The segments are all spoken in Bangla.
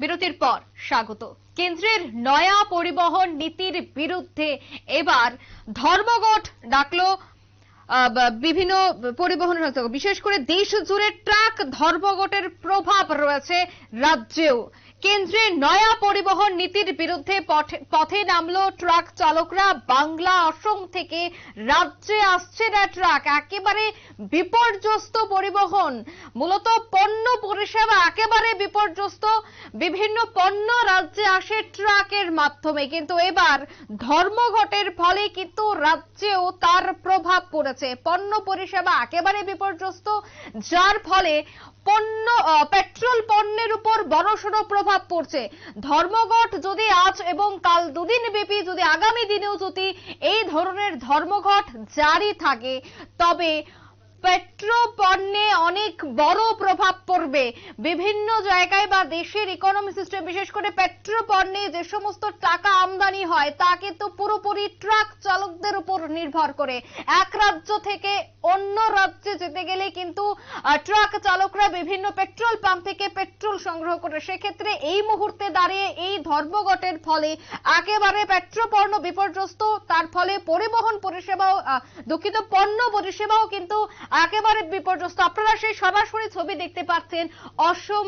বিরতির পর স্বাগত। কেন্দ্রের নয়া পরিবহন নীতির বিরুদ্ধে এবার ধর্মঘট ডাকলো বিভিন্ন পরিবহন বিশেষ করে দেশ জুড়ে ট্রাক ধর্মঘটের প্রভাব রয়েছে রাজ্যেও। কেন্দ্রের নয়া পরিবহন নীতির বিরুদ্ধে পথে- নামলো ট্রাক চালকরা। বাংলা অসম থেকে রাজ্যে আসছে না ট্রাক, একেবারে বিপর্যস্ত পরিবহন। মূলত পণ্য পরিষেবা একেবারে বিপর্যস্ত। বিভিন্ন পণ্য রাজ্যে আসে ট্রাকের মাধ্যমে। কিন্তু এবার ধর্মঘটের ফলে কিন্তু রাজ্যেও তার প্রভাব পড়েছে। পণ্য পরিষেবা একেবারে বিপর্যস্ত, যার ফলে পণ্য পেট্রোল পণ্যের উপর বড়সড় প্রভাব পড়ছে। ধর্মঘট যদি আজ এবং কাল দুদিন ব্যাপী যদি আগামী দিনেও যদি এই ধরনের ধর্মঘট জারি থাকে, তবে পেট্রো পণ্যে অনেক বড় প্রভাব পড়বে। বিভিন্ন জায়গায় বা দেশের ইকোনমি সিস্টেম বিশেষ করে পেট্রো পণ্যে যে সমস্ত টাকা আমদানি হয় তা কিন্তু পুরোপুরি ট্রাক চালকদের উপর নির্ভর করে। এক রাজ্য থেকে অন্য রাজ্যে যেতে গেলে কিন্তু ট্রাক চালকরা বিভিন্ন পেট্রোল পাম্প থেকে পেট্রোল সংগ্রহ করে। সেক্ষেত্রে এই মুহূর্তে দাঁড়িয়ে এই ধর্মঘটের ফলে একেবারে পেট্রোপণ্য বিপর্যস্ত, তার ফলে পরিবহন পরিষেবাও দুঃখিত, পণ্য পরিষেবাও কিন্তু একেবারে বিপর্যস্ত। আপনারা সেই সরাসরি ছবি দেখতে পাচ্ছেন অসম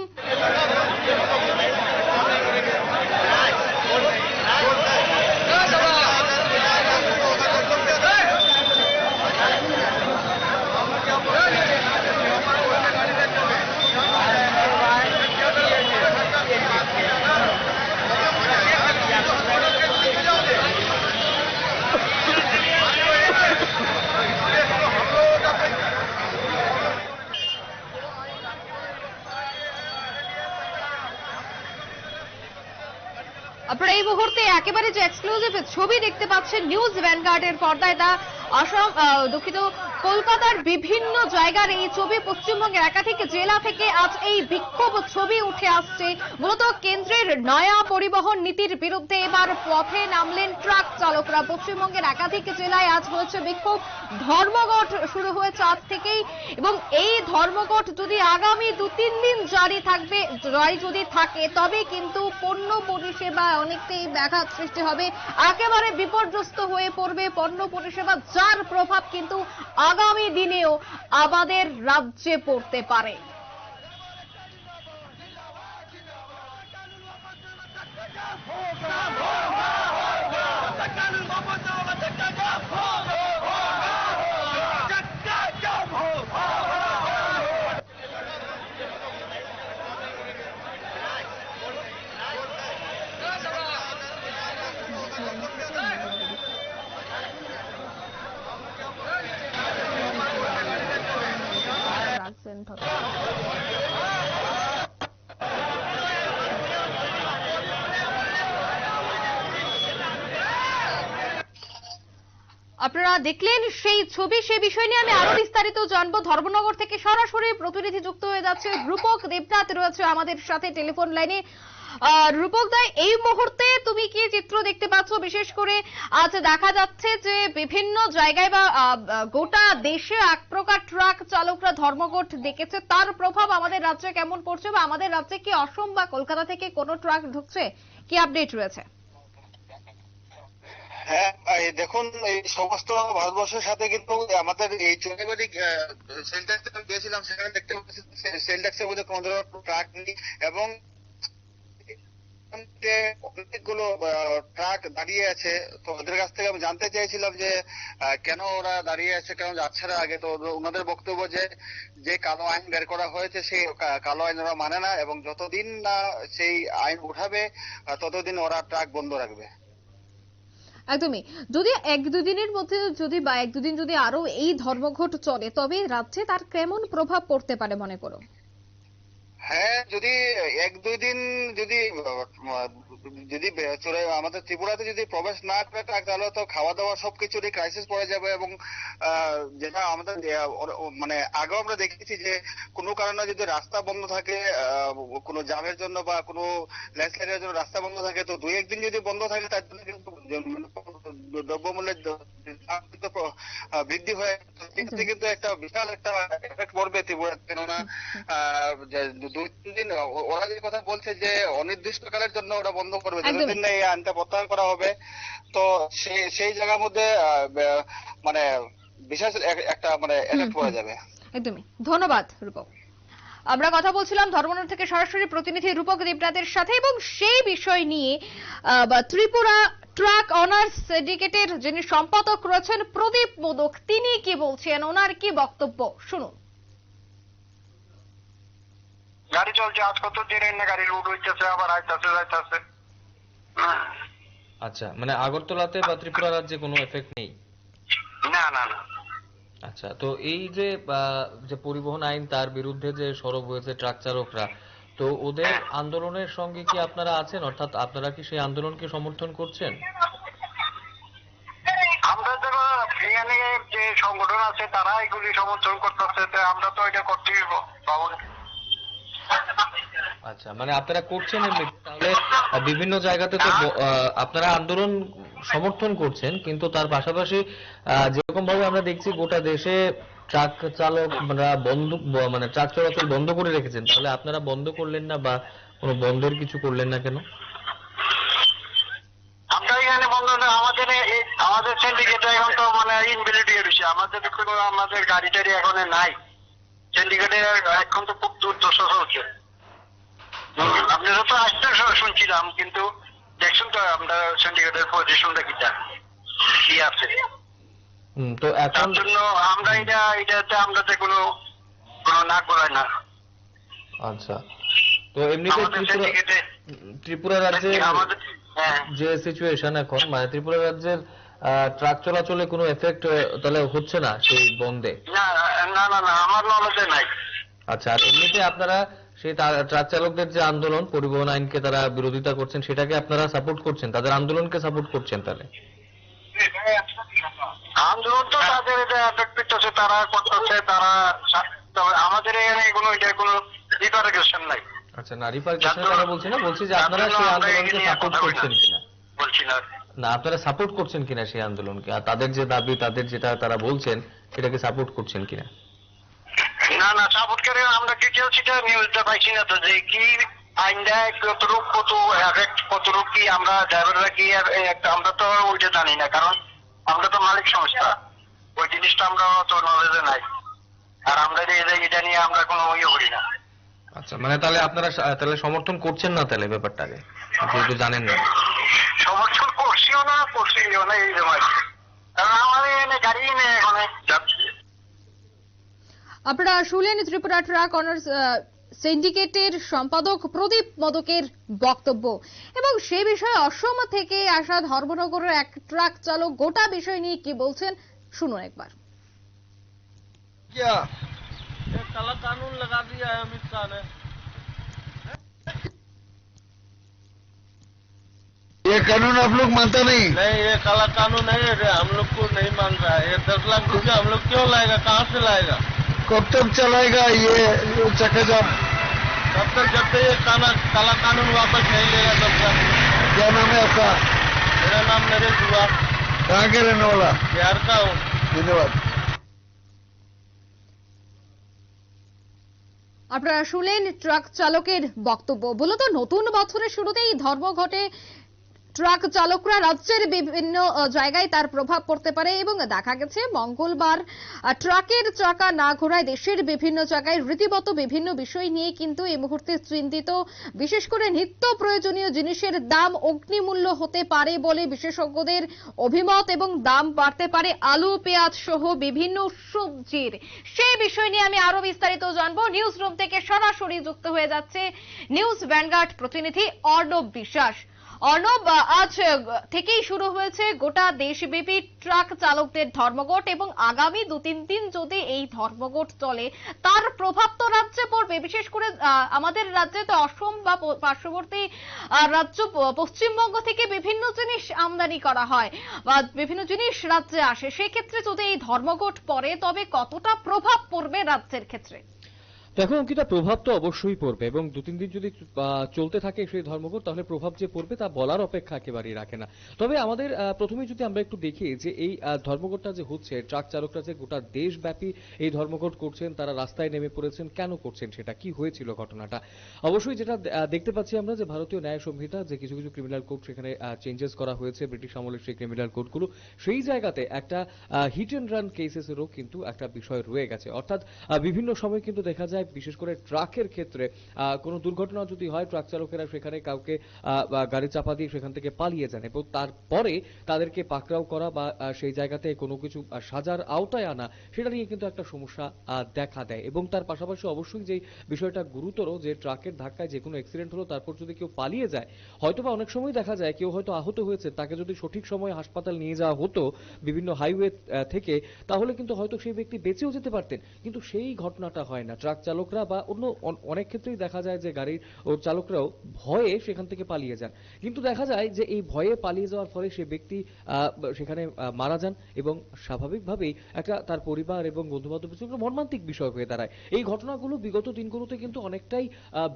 যে এক্সক্লুসিভ ছবি দেখতে পাচ্ছেন নিউজ ভ্যানগার্ডের পর্দায় তা আহ, দুঃখিত কলকাতার বিভিন্ন জায়গার এই ছবি পশ্চিমবঙ্গের একাধিক জেলা থেকে আজ এই বিক্ষোভ ছবি উঠে আসছে। মূলত কেন্দ্রের নয়া পরিবহন নীতির বিরুদ্ধে এবার পথে নামলেন ট্রাক চালকরা। পশ্চিমবঙ্গের একাধিক জেলায় আজ হয়েছে বিক্ষোভ। ধর্মঘট শুরু হয়েছে আজ থেকেই এবং এই ধর্মঘট যদি আগামী দু তিন দিন জারি থাকবে, জারি যদি থাকে, তবে কিন্তু পণ্য পরিষেবা অনেকটাই ব্যাঘাত সৃষ্টি হবে। একেবারে বিপর্যস্ত হয়ে পড়বে পণ্য পরিষেবা, যার প্রভাব কিন্তু আগামী দিনেও আমাদের রাজ্যে পড়তে পারে। আপনারা দেখলেন সেই ছবি সেই বিষয় নিয়ে আমি আরও বিস্তারিত জানব। ধর্মনগর থেকে সরাসরি প্রতিনিধি যুক্ত হয়ে যাচ্ছে রূপক দেবনাথ রয়েছে আমাদের সাথে টেলিফোন লাইনে। রূপক দা, এই মুহূর্তে তুমি কি চিত্র দেখতে পাচ্ছ? বিশেষ করে আজ দেখা যাচ্ছে যে বিভিন্ন জায়গায় বা গোটা দেশে এক প্রকার ট্রাক চালকরা ধর্মঘট দেখেছে। তার প্রভাব আমাদের রাজ্যে কেমন পড়ছে বা আমাদের রাজ্যে কি অসম বা কলকাতা থেকে কোনো ট্রাক ঢুকছে? কি আপডেট রয়েছে? হ্যাঁ দেখুন, এই সমস্ত ভারতবর্ষের সাথে কিন্তু আমাদের এই ট্যাক্সে আমি গিয়েছিলাম, সেখানে দেখতে পাচ্ছি সেল ট্যাক্সের মধ্যে কোনো ধরনের ট্রাক নেই এবং অনেকগুলো ট্রাক দাঁড়িয়ে আছে। তো ওদের কাছ থেকে আমি জানতে চাইছিলাম যে কেন ওরা দাঁড়িয়ে আছে, কেন যাচ্ছে না আগে। তো ওনাদের বক্তব্য যে যে কালো আইন বের করা হয়েছে, সেই কালো আইন ওরা মানে না এবং যতদিন না সেই আইন উঠাবে ততদিন ওরা ট্রাক বন্ধ রাখবে। একদমই। যদি এক দুদিনের মধ্যে যদি বা এক দুদিন যদি আরও এই ধর্মঘট চলে, তবে রাজ্যে তার কেমন প্রভাব পড়তে পারে মনে করো? হ্যাঁ যদি এক দুই দিন যদি যদি আমাদের ত্রিপুরাতে যদি প্রবেশ না করে তাহলে তো খাওয়া দাওয়া সবকিছুরই ক্রাইসিস পড়ে যাবে এবং যেটা আমাদের মানে আগেও আমরা দেখেছি যে কোনো কারণে যদি রাস্তা বন্ধ থাকে কোনো জামের জন্য বা কোনো ল্যান্ডস্লাইডের জন্য রাস্তা বন্ধ থাকে, তো দুই একদিন যদি বন্ধ থাকে, তার জন্য কিন্তু যে দ্রব্যমূল্যের কিন্তু বৃদ্ধি হয়ে সেক্ষেত্রে কিন্তু একটা বিশাল একটা এফেক্ট পড়বে ত্রিপুরা কেননা দুই তিন দিন ওরা যে কথা বলছে যে অনির্দিষ্টকালের জন্য ওরা বন্ধ করবে। যতদিন না এই আইনটা প্রত্যাহার করা হবে তো সেই সেই জায়গার মধ্যে মানে বিশেষ একটা মানে এফেক্ট পড়ে যাবে। একদমই। ধন্যবাদ রূপক। আমরা কথা বলছিলাম ধর্মনগর থেকে সরাসরি প্রতিনিধি রূপক দেবনাথের সাথে এবং সেই বিষয় নিয়ে ত্রিপুরা ট্রাক অনার্স সিন্ডিকেটের যিনি সম্পাদক রয়েছেন প্রদীপ মোদক তিনি কি বলছেন? ওনার কি বক্তব্য? শুনুন। গাড়ি চলছে আজ কত দিন না গাড়ি লুট হইতেছে আবার আইতাছে যাইতাছে। আচ্ছা মানে আগরতলাতে বা ত্রিপুরা রাজ্যে কোনো এফেক্ট নেই? না না না। আচ্ছা তো এই যে যে পরিবহন আইন তার বিরুদ্ধে যে সরব হয়েছে ট্রাক চালকরা তো ওদের আন্দোলনের সঙ্গে কি আপনারা আছেন? অর্থাৎ আপনারা কি সেই আন্দোলনকে সমর্থন করছেন? আমরা যারা এখানে যে সংগঠন আছে তারা এগুলি সমর্থন করতেছে আমরা তো এটা আচ্ছা মানে আপনারা করছেন তাহলে বিভিন্ন জায়গাতে তো আপনারা আন্দোলন সমর্থন করছেন কিন্তু তার পাশাপাশি আহ, যেরকম ভাবে আমরা দেখছি গোটা দেশে ট্রাক চালকরা বন্ধ মানে ট্রাক চলাচল বন্ধ করে রেখেছেন তাহলে আপনারা বন্ধ করলেন না বা কোনো বন্ধের কিছু করলেন না কেন? আমরা এখানে বন্ধ আমাদের আমাদের এখন তো মানে আমাদের কোনো আমাদের গাড়ি টাড়ি এখন নাই। সিন্ডিকেটে এখন তো খুব দুর্দশা হুম, আপনারা তো আসতে শুনছিলাম কিন্তু দেখছেন তো আমরা সিন্ডিকেটের পজিশনটা কিটা কি আছে। তো এখন জন্য আমরা এটা এটাতে আমরা কোনো কোনো না করাই না। আচ্ছা। তো এমনিতে ত্রিপুরা ত্রিপুরা রাজ্যে হ্যাঁ যে সিচুয়েশন এখন মানে ত্রিপুরা রাজ্যের ট্রাক চলাচলে কোনো এফেক্ট তাহলে হচ্ছে না সেই বন্ধে? না না না না আমার নলেজে নাই। আচ্ছা আর এমনিতে আপনারা সেই ট্রাক চালকদের যে আন্দোলন পরিবহন আইনকে তারা বিরোধিতা করছেন সেটাকে আপনারা সাপোর্ট করছেন? তাদের আন্দোলনকে সাপোর্ট করছেন তাহলে? আন্দোলন তো তাদের এটা এফেক্ট করতেছে তারা করতেছে তারা তবে আমাদের এখানে কোনো এটা কোনো রিপারকেশন নাই। আচ্ছা না রিপারকেশনের কথা বলছি না বলছি যে আপনারা সেই আন্দোলনকে সাপোর্ট করছেন কিনা? বলছি না। না আপনারা সাপোর্ট করছেন কিনা সেই আন্দোলনকে? আর তাদের যে দাবি তাদের যেটা তারা বলছেন সেটাকে সাপোর্ট করছেন কিনা? না না সাপোর্ট করে আমরা ডিটেল সেটা নিউজটা পাইছি না তো যে কি আইনটা কতটুক কত এফেক্ট কতটুক কি আমরা ড্রাইভাররা কি আমরা তো ওইটা জানি না কারণ আমরা তো মালিক সংস্থা। ওই জিনিসটা আমরা তো নলেজে নাই। আর আমরা যে এটা- নিয়ে আমরা কোনো ইয়ে করি না। আচ্ছা মানে তাহলে আপনারা তাহলে সমর্থন করছেন না তাহলে ব্যাপারটাকে? যেহেতু জানেন না। সমর্থন করছিও না করছিও না এই সময়। কারণ আমাদের এনে গাড়ি এনে এখানে যাচ্ছে। আপনারা শুনলেন ত্রিপুরা ট্রাক অনার্স সিন্ডিকেটের সম্পাদক প্রদীপ মদকের বক্তব্য এবং সে বিষয়ে অসম থেকে আসা ধর্মনগরের এক ট্রাক চালক গোটা বিষয় নিয়ে কি বলছেন শুনুন একবার क्या ये काला कानून लगा दिया है अमित शाह ने ये कानून आप लोग मानता नहीं नहीं ये काला कानून है ये हम लोग को नहीं मान रहा है ये दस लाख रुपया हम लोग क्यों लाएगा कहाँ से लाएगा कब तक चलाएगा ये ये चक्का जाम तब तक जब तक ये काला काला कानून वापस नहीं लेगा तब तक क्या नाम है आपका मेरा नाम नरेश हुआ कहाँ के रहने वाला बिहार का हूँ धन्यवाद আপনারা শুনলেন ট্রাক চালকের বক্তব্য মূলত নতুন বছরের শুরুতেই ধর্মঘটে ট্রাক চালকরা রাজ্যের বিভিন্ন জায়গায় তার প্রভাব পড়তে পারে এবং দেখা গেছে মঙ্গলবার ট্রাকের চাকা না ঘোরায় দেশের বিভিন্ন জায়গায় রীতিমত বিভিন্ন বিষয় নিয়ে কিন্তু এই মুহূর্তে চিন্তিত। বিশেষ করে নিত্য প্রয়োজনীয় জিনিসের দাম অগ্নিমূল্য হতে পারে বলে বিশেষজ্ঞদের অভিমত এবং দাম বাড়তে পারে আলু, পেঁয়াজ সহ বিভিন্ন সবজির। সেই বিষয় নিয়ে আমি আরও বিস্তারিত জানব। নিউজ রুম থেকে সরাসরি যুক্ত হয়ে যাচ্ছে নিউজ ভ্যানগার্ড প্রতিনিধি অর্ণব বিশ্বাস। অর্ণব, আজ থেকেই শুরু হয়েছে গোটা দেশব্যাপী ট্রাক চালকদের ধর্মঘট এবং আগামী দু তিন দিন যদি এই ধর্মঘট চলে, তার প্রভাব তো রাজ্যে পড়বে। বিশেষ করে আমাদের রাজ্যে তো অসম বা পার্শ্ববর্তী রাজ্য পশ্চিমবঙ্গ থেকে বিভিন্ন জিনিস আমদানি করা হয় বা বিভিন্ন জিনিস রাজ্যে আসে। সেক্ষেত্রে যদি এই ধর্মঘট পড়ে, তবে কতটা প্রভাব পড়বে রাজ্যের ক্ষেত্রে? দেখো অঙ্কিতা প্রভাব তো অবশ্যই পড়বে এবং দু তিন দিন যদি চলতে থাকে সেই ধর্মঘট তাহলে প্রভাব যে পড়বে তা বলার অপেক্ষা একেবারেই রাখে না। তবে আমাদের আহ, প্রথমেই যদি আমরা একটু দেখি যে এই ধর্মঘটটা যে হচ্ছে ট্রাক চালকরা যে গোটা দেশব্যাপী এই ধর্মঘট করছেন তারা রাস্তায় নেমে পড়েছেন কেন করছেন সেটা? কি হয়েছিল ঘটনাটা? অবশ্যই যেটা দেখতে পাচ্ছি আমরা যে ভারতীয় ন্যায় সংহিতা যে কিছু কিছু ক্রিমিনাল কোড সেখানে চেঞ্জেস করা হয়েছে ব্রিটিশ আমলের সেই ক্রিমিনাল কোডগুলো সেই জায়গাতে একটা হিট অ্যান্ড রান কেসেসেরও কিন্তু একটা বিষয় রয়ে গেছে। অর্থাৎ বিভিন্ন সময় কিন্তু দেখা যায় বিশেষ করে ট্রাকের ক্ষেত্রে কোনো দুর্ঘটনা যদি হয়, ট্রাক চালকেরা সেখানে কাউকে গাড়ি চাপা দিয়ে সেখান থেকে পালিয়ে যান এবং তারপরে তাদেরকে পাকড়াও করা বা সেই জায়গাতে কোনো কিছু সাজার আওতায় আনা, সেটা নিয়ে কিন্তু একটা সমস্যা দেখা দেয়। এবং তার পাশাপাশি অবশ্যই যে বিষয়টা গুরুতর, যে ট্রাকের ধাক্কায় যে কোনো অ্যাক্সিডেন্ট হলো, তারপর যদি কেউ পালিয়ে যায় হয়তো বা অনেক সময় দেখা যায়, কেউ হয়তো আহত হয়েছে, তাকে যদি সঠিক সময়ে হাসপাতাল নিয়ে যাওয়া হতো, বিভিন্ন হাইওয়ে থেকে, তাহলে কিন্তু হয়তো সেই ব্যক্তি বেঁচেও যেতে পারতেন। কিন্তু সেই ঘটনাটা হয় না। ট্রাক চালকরা বা অন্য অনেক ক্ষেত্রেই দেখা যায় যে গাড়ির চালকরাও ভয়ে সেখান থেকে পালিয়ে যান। কিন্তু দেখা যায় যে এই ভয়ে পালিয়ে যাওয়ার ফলে সে ব্যক্তি সেখানে মারা যান এবং স্বাভাবিকভাবেই একটা তার পরিবার এবং বন্ধু বান্ধবের জন্য মর্মান্তিক বিষয় হয়ে দাঁড়ায়। এই ঘটনাগুলো বিগত দিনগুলোতে কিন্তু অনেকটাই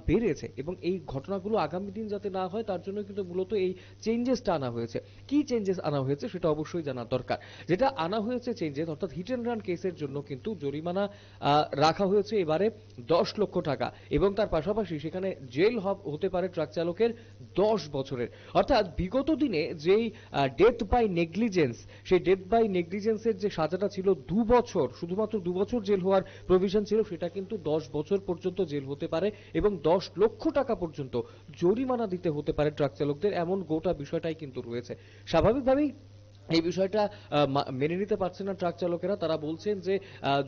বেড়েছে এবং এই ঘটনাগুলো আগামী দিন যাতে না হয় তার জন্য কিন্তু মূলত এই চেঞ্জেসটা আনা হয়েছে। কি চেঞ্জেস আনা হয়েছে সেটা অবশ্যই জানা দরকার। যেটা আনা হয়েছে চেঞ্জেস, অর্থাৎ হিট অ্যান্ড রান কেসের জন্য কিন্তু জরিমানা রাখা হয়েছে এবারে। দশ লক্ষ টাকা এবং তার পাশাপাশি সেখানে জেল হতে পারে ট্রাক চালকের দশ বছরের। অর্থাৎ বিগত দিনে যেই ডেথ বাই নেগলিজেন্স সেই ডেথ বাই নেগলিজেন্সের যে সাজাটা ছিল দু বছর, শুধুমাত্র দু বছর জেল হওয়ার প্রভিশন ছিল, সেটা কিন্তু দশ বছর পর্যন্ত জেল হতে পারে এবং দশ লক্ষ টাকা পর্যন্ত জরিমানা দিতে হতে পারে ট্রাক চালকদের, এমন গোটা বিষয়টাই কিন্তু রয়েছে। স্বাভাবিকভাবেই এই বিষয়টা মেনে নিতে পারছে না ট্রাক চালকেরা। তারা বলছেন যে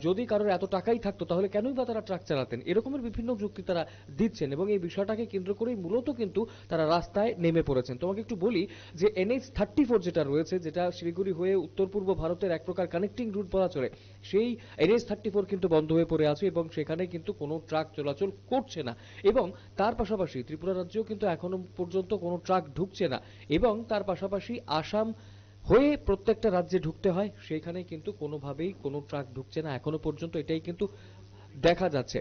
যদি কারোর এত টাকাই থাকতো, তাহলে কেনই বা তারা ট্রাক চালাতেন? এরকমের বিভিন্ন যুক্তি তারা দিচ্ছেন এবং এই বিষয়টাকে কেন্দ্র করেই মূলত কিন্তু তারা রাস্তায় নেমে পড়েছেন। তোমাকে একটু বলি যে, এনএইচ থার্টি ফোর যেটা রয়েছে, যেটা শিলিগুড়ি হয়ে উত্তর পূর্ব ভারতের এক প্রকার কানেক্টিং রুট বলা চলে, সেই এনএইচ থার্টি ফোর কিন্তু বন্ধ হয়ে পড়ে আছে এবং সেখানে কিন্তু কোনো ট্রাক চলাচল করছে না। এবং তার পাশাপাশি ত্রিপুরা রাজ্যেও কিন্তু এখনও পর্যন্ত কোনো ট্রাক ঢুকছে না। এবং তার পাশাপাশি আসাম হয়ে প্রত্যেকটা রাজ্যে ঢুকতে হয় সেখানে কিন্তু কোনোভাবেই কোনো ট্রাক ঢুকছে না। এখনও পর্যন্ত এটাই কিন্তু দেখা যাচ্ছে।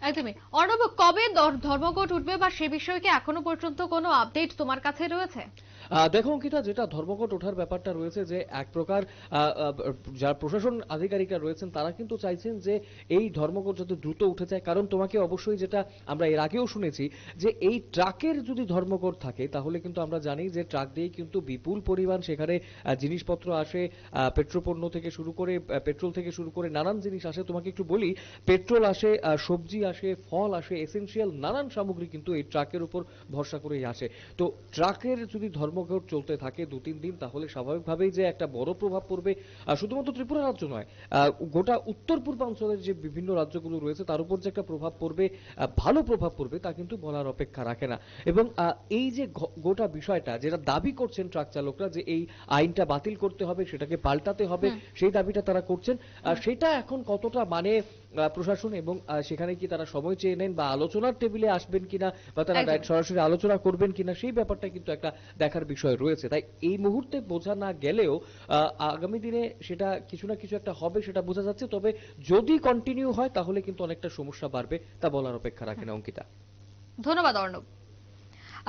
একদমই। অর্ণব, কবে ধর্মঘট উঠবে বা সে বিষয়ে কি এখনও পর্যন্ত কোনো আপডেট তোমার কাছে রয়েছে? দেখো, অঙ্কিতা, যেটা ধর্মঘট ওঠার ব্যাপারটা রয়েছে যে এক প্রকার যারা প্রশাসন আধিকারিকরা রয়েছেন, তারা কিন্তু চাইছেন যে এই ধর্মঘট যাতে দ্রুত উঠে যায়। কারণ তোমাকে অবশ্যই যেটা আমরা এর আগেও শুনেছি যে এই ট্রাকের যদি ধর্মঘট থাকে, তাহলে কিন্তু আমরা জানি যে ট্রাক দিয়ে কিন্তু বিপুল পরিমাণ সেখানে জিনিসপত্র আসে পেট্রোপণ্য থেকে শুরু করে পেট্রোল থেকে শুরু করে নানান জিনিস আসে। তোমাকে একটু বলি, পেট্রোল আসে সবজি আসে, ফল আসে এসেনশিয়াল নানান সামগ্রী কিন্তু এই ট্রাকের উপর ভরসা করেই আসে। তো ট্রাকের যদি ধর্মঘট চলতে থাকে দু তিন দিন তাহলে স্বাভাবিকভাবেই যে একটা বড় প্রভাব পড়বে। শুধুমাত্র ত্রিপুরা রাজ্য নয় গোটা উত্তর পূর্বাঞ্চলের যে বিভিন্ন রাজ্যগুলো রয়েছে তার উপর যে একটা প্রভাব পড়বে ভালো প্রভাব পড়বে তা কিন্তু বলার অপেক্ষা রাখে না। এবং এই যে গোটা বিষয়টা যেটা দাবি করছেন ট্রাক চালকরা যে এই আইনটা বাতিল করতে হবে সেটাকে পাল্টাতে হবে সেই দাবিটা তারা করছেন। সেটা এখন কতটা মানে প্রশাসন এবং সেখানে কি তারা সময় চেয়ে নেন বা আলোচনার টেবিলে আসবেন কিনা বা তারা সরাসরি আলোচনা করবেন কিনা সেই ব্যাপারটা কিন্তু একটা দেখার বিষয় রয়েছে। তাই এই মুহূর্তে বোঝা না গেলেও আহ, আগামী দিনে সেটা কিছু না কিছু একটা হবে সেটা বোঝা যাচ্ছে। তবে যদি কন্টিনিউ হয় তাহলে কিন্তু অনেকটা সমস্যা বাড়বে তা বলার অপেক্ষা রাখে না অঙ্কিতা। ধন্যবাদ অর্ণব।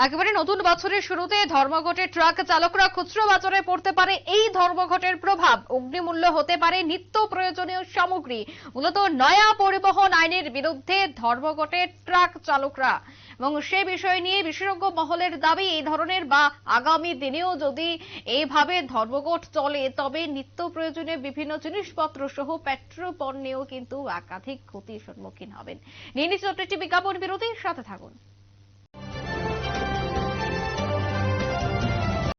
একেবারে নতুন বছরের শুরুতে ধর্মঘটে ট্রাক চালকরা খুচরো বাজারে পড়তে পারে এই ধর্মঘটের প্রভাব। অগ্নিমূল্য হতে পারে নিত্য প্রয়োজনীয় সামগ্রী। মূলত নয়া পরিবহন আইনের বিরুদ্ধে ধর্মঘটে ট্রাক চালকরা। এবং সে বিষয় নিয়ে বিশেষজ্ঞ মহলের দাবি এই ধরনের বা আগামী দিনেও যদি এইভাবে ধর্মঘট চলে, তবে নিত্য প্রয়োজনীয় বিভিন্ন জিনিসপত্র সহ পেট্রোল পণ্যেও কিন্তু একাধিক ক্ষতির সম্মুখীন হবেন। নিয়ে নিচ্ছে একটি বিজ্ঞাপন বিরতির সাথে থাকুন।